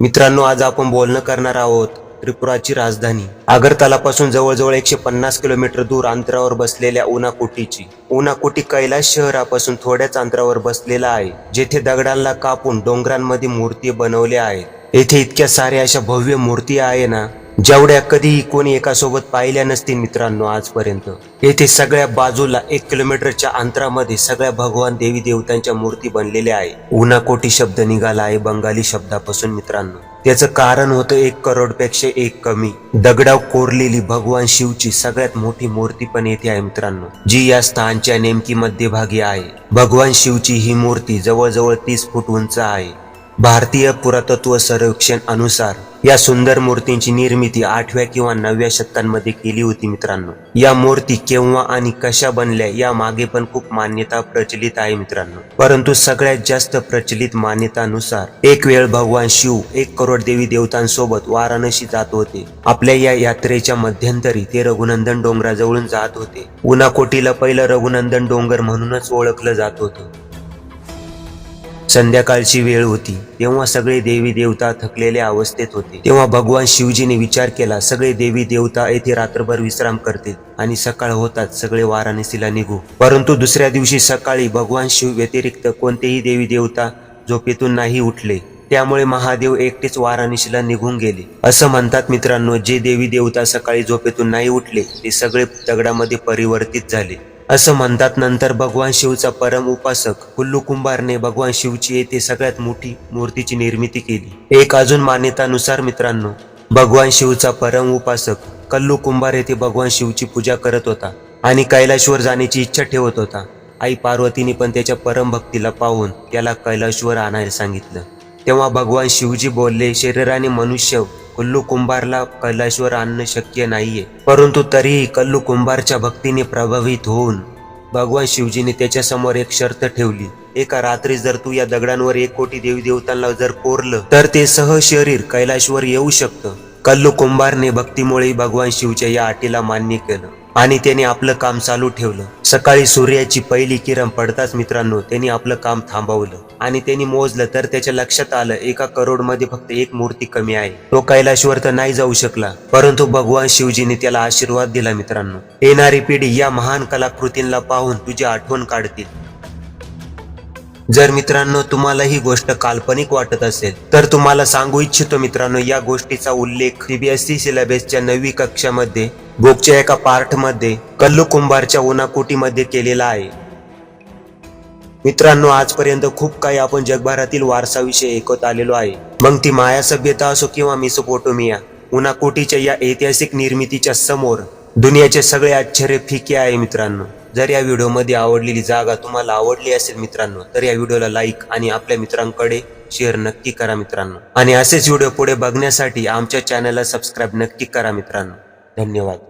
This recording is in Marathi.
मित्रांनो आज आपण बोलणं करणार आहोत त्रिपुराची राजधानी. आगरतालापासून जवळजवळ एकशे पन्नास किलोमीटर दूर अंतरावर बसलेल्या उनाकोटीची. उनाकोटी कैलास शहरापासून थोड्याच अंतरावर बसलेला आहे जेथे दगडांना कापून डोंगरांमध्ये मूर्ती बनवल्या आहेत. येथे इतक्या साऱ्या अशा भव्य मूर्ती आहे ना जेवढ्या कधीही कोणी एकासोबत पाहिल्या नसतील मित्रांनो आजपर्यंत येथे सगळ्या बाजूला एक किलोमीटरच्या अंतरामध्ये सगळ्या भगवान देवी देवतांच्या मूर्ती बनलेल्या आहे. उनाकोटी शब्द निघाला आहे बंगाली शब्दापासून मित्रांनो. त्याचं कारण होतं एक करोडपेक्षा एक कमी. दगडाव कोरलेली भगवान शिवची सगळ्यात मोठी मूर्ती पण येथे आहे मित्रांनो जी या स्थानच्या नेमकी मध्यभागी आहे. भगवान शिवची ही मूर्ती जवळजवळ तीस फूट उंच आहे. भारतीय पुरातत्व सर्वेक्षण अनुसार या सुंदर मूर्तींची निर्मिती आठव्या किंवा नवव्या शतकांमध्ये केली होती मित्रांनो. या मूर्ती केव्हा आणि कशा बनल्या या मागे पण खूप मान्यता प्रचलित आहे मित्रांनो. परंतु सगळ्यात जास्त प्रचलित मान्यतानुसार एक वेळ भगवान शिव एक करोड देवी देवतांसोबत वाराणसी जात होते. आपल्या या यात्रेच्या मध्यंतरी ते रघुनंदन डोंगराजवळून जात होते. उनाकोटीला पहिलं रघुनंदन डोंगर म्हणूनच ओळखलं जात होतं. संध्याकाळची वेळ होती. तेव्हा सगळे देवी देवता थकलेल्या अवस्थेत होते. तेव्हा भगवान शिवजीने विचार केला सगळे देवी देवता येथे रात्रभर विश्राम करतील आणि सकाळ होताच सगळे वाराणसीला निघू. परंतु दुसऱ्या दिवशी सकाळी भगवान शिव व्यतिरिक्त कोणतेही देवी देवता झोपेतून नाही उठले. त्यामुळे महादेव एकटेच वाराणसीला निघून गेले. असं म्हणतात मित्रांनो जे देवी देवता सकाळी झोपेतून नाही उठले ते सगळे दगडामध्ये परिवर्तित झाले. असं म्हणतात नंतर भगवान शिवचा परम उपासक कुल्लू कुंभारने भगवान शिवची येथे सगळ्यात मोठी मूर्तीची निर्मिती केली. एक अजून मान्यतानुसार मित्रांनो भगवान शिवचा परम उपासक कल्लू कुंभार येथे भगवान शिवची पूजा करत होता आणि कैलाशवर जाण्याची इच्छा ठेवत होता. आई पार्वतीने पण त्याच्या परम भक्तीला पाहून त्याला कैलाशवर आणायला सांगितलं. तेव्हा भगवान शिवजी बोलले शरीराने मनुष्य कल्लू कुंभारला कैलाशवर आणणं शक्य नाहीये. परंतु तरीही कल्लू कुंभारच्या भक्तीने प्रभावित होऊन भगवान शिवजीने त्याच्यासमोर एक शर्त ठेवली. एका रात्री जर तू या दगडांवर एक कोटी देवी देवतांना जर कोरलं तर ते सह शरीर कैलाशवर येऊ शकतं. कल्लू कुंभारने भक्तीमुळे भगवान शिवच्या या अटीला मान्य केलं. आणि त्याने आपलं काम चालू ठेवलं. सकाळी सूर्याची पहिली किरण पडताच मित्रांनो त्यांनी आपलं काम थांबवलं. आणि त्यांनी मोजलं तर त्याच्या लक्षात आलं एका करोडमध्ये फक्त एक मूर्ती कमी आहे. तो कैलाशवर तर नाही जाऊ शकला परंतु भगवान शिवजीने त्याला आशीर्वाद दिला मित्रांनो. येणारी पिढी या महान कलाकृतींना पाहून तुझी आठवण काढतील. जर मित्रांनो तुम्हाला ही गोष्ट काल्पनिक वाटत असेल तर तुम्हाला सांगू इच्छितो मित्रांनो या गोष्टीचा उल्लेख सीबीएसई सिलेबसच्या नवी कक्षामध्ये बुकच्या एका पार्टमध्ये कल्लू कुंभारच्या उनाकोटीमध्ये केलेला आहे. मित्रांनो आजपर्यंत खूप काही आपण जगभरातील वारसाविषयी ऐकत आलेलो आहे. मग ती माया सभ्यता असो किंवा मिसोपोटोमिया उनाकोटीच्या या ऐतिहासिक निर्मितीच्या समोर दुनियाचे सगळे आश्चर्य फिके आहे मित्रांनो. जर या व्हिडिओमध्ये आवडलेली जागा तुम्हाला आवडली असेल मित्रांनो तर या व्हिडिओला लाईक आणि आपल्या मित्रांकडे शेअर नक्की करा मित्रांनो. आणि असेच व्हिडिओ पुढे बघण्यासाठी आमच्या चॅनलला सबस्क्राईब नक्की करा मित्रांनो. धन्यवाद.